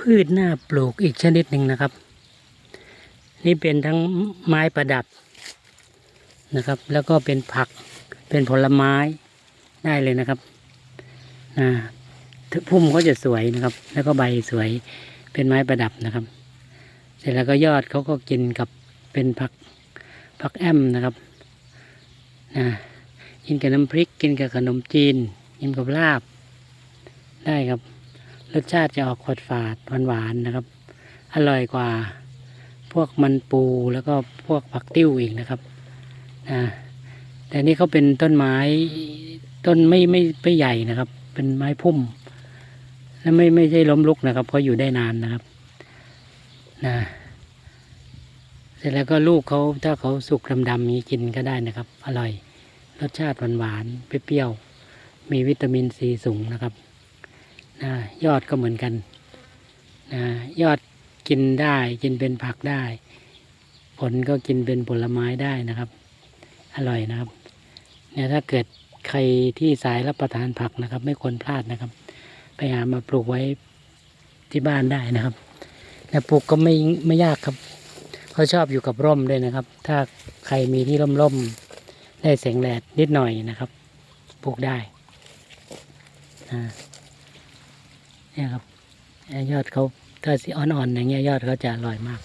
พืชหน้าปลูกอีกชนิดหนึ่งนะครับ นี่เป็นทั้งไม้ประดับนะครับ แล้วก็เป็นผักเป็นผลไม้ได้เลยนะครับนะพุ่มก็จะสวยนะครับ แล้วก็ใบสวยเป็นไม้ประดับนะครับ เสร็จแล้วก็ยอดเขาก็กินกับเป็นผักผักแอมนะครับนะกินกับน้ำพริกกินกับขนมจีนกินกับลาบได้ครับ รสชาติจะออกขดฝาดหวานๆนะครับ อร่อยกว่าพวกมันปูแล้วก็พวกผักติ้วอีกนะครับนะแต่นี่เขาเป็นต้นไม้ต้นไม่ไม่ไม่ใหญ่นะครับ เป็นไม้พุ่ม และไม่ไม่ใช่ล้มลุกนะครับเพราะอยู่ได้นานนะครับนะเสร็จแล้วก็ลูกเขาถ้าเขาสุกดำๆนี้กินก็ได้นะครับ อร่อย รสชาติหวานๆเปรี้ยวๆมีวิตามินซีสูงนะครับ นะยอดก็เหมือนกันนะยอดกินได้กินเป็นผักได้ ผลก็กินเป็นผลไม้ได้นะครับ อร่อยนะครับ เนี่ยถ้าเกิดใครที่สายรับประทานผักนะครับ ไม่ควรพลาดนะครับ ไปหามาปลูกไว้ที่บ้านได้นะครับแต่ปลูกก็ไม่ไม่ยากครับเขาชอบอยู่กับร่มด้วยนะครับ ถ้าใครมีที่ร่มๆได้แสงแดดนิดหน่อยนะครับ ปลูกได้อ่า เนี่ยครับยอดเขาถ้าสีอ่อนๆอย่างเงี้ยยอดเขาจะอร่อยมาก